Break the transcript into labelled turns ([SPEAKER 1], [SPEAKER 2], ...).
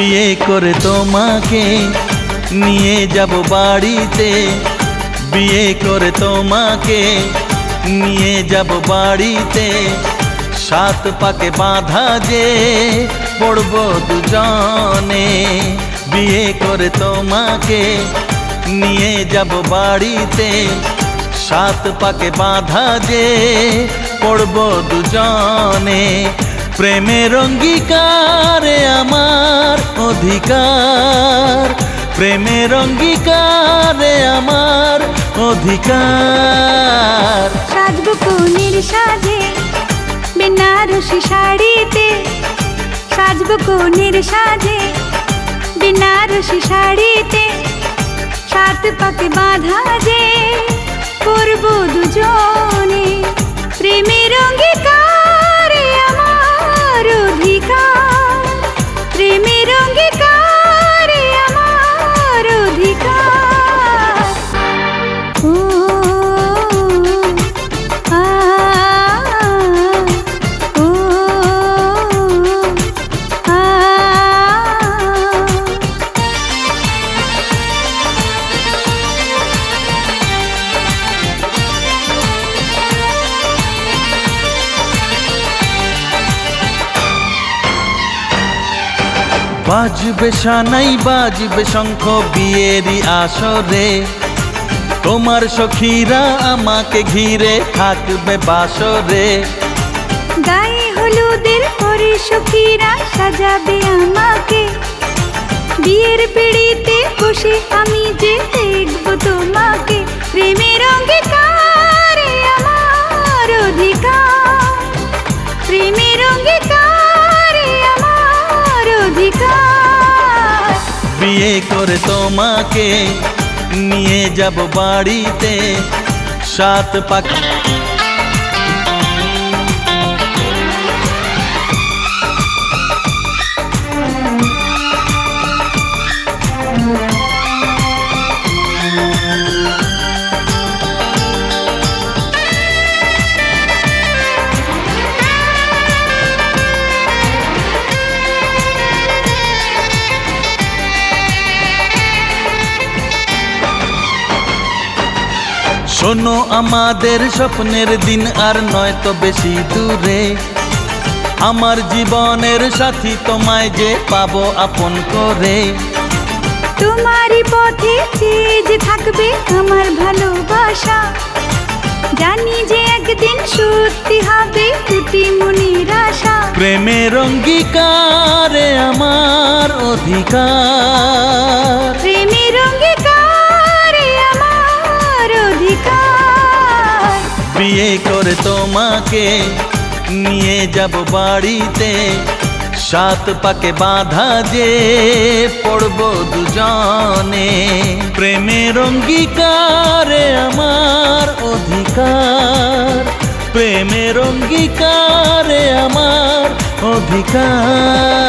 [SPEAKER 1] বিয়ে করে তোমাকে, নিয়ে যাব বাড়িতে। বিয়ে করে তোমাকে, নিয়ে যাব বাড়িতে। সাত পাকে বাঁধা যে পড়ব দুজনে। বিয়ে করে তোমাকে, নিয়ে যাব বাড়িতে। সাত পাকে বাঁধা যে পড়ব দুজনে। প্রেমের অঙ্গীকারে আমার অধিকার। প্রেমের অঙ্গীকারে আমার অধিকার।
[SPEAKER 2] সাজবো কোনের সাজে বেনারসি শাড়িতে। সাজবো কোনের সাজে বেনারসি শাড়িতে। সাত পাকে বাঁধা যে
[SPEAKER 1] বাজবে সানাই, বাজবে শঙ্খ বিয়েরই আসরে। তোমার সখীরা আমাকে ঘিরে থাকবে বাসরে।
[SPEAKER 2] গায়ে হলুদের পরে সখীরা সাজাবে আমাকে। বিয়ের পিড়িতে বসে আমি যে দেখব তোমাকে। প্রেমের অঙ্গীকারে
[SPEAKER 1] বিয়ে করে তোমাকে নিয়ে যাব বাড়িতে। সাত পাক শোনো আমাদের স্বপ্নের দিন আর নয় তো বেশি দূরে। আমার জীবনের সাথী তোমায় যে পাবো আপন করে।
[SPEAKER 2] তোমারই পথে যে থাকবে আমার ভালোবাসা জানি যে একদিন সত্যি হবে দুটি মনের আশা। প্রেমের অঙ্গীকারে আমার অধিকার।
[SPEAKER 1] বিয়ে করে তোমাকে, নিয়ে যাব বাড়িতে। সাত পাকে বাঁধা যে পড়ব দুজনে। প্রেমের অঙ্গীকারে আমার অধিকার। প্রেমের অঙ্গীকারে আমার অধিকার।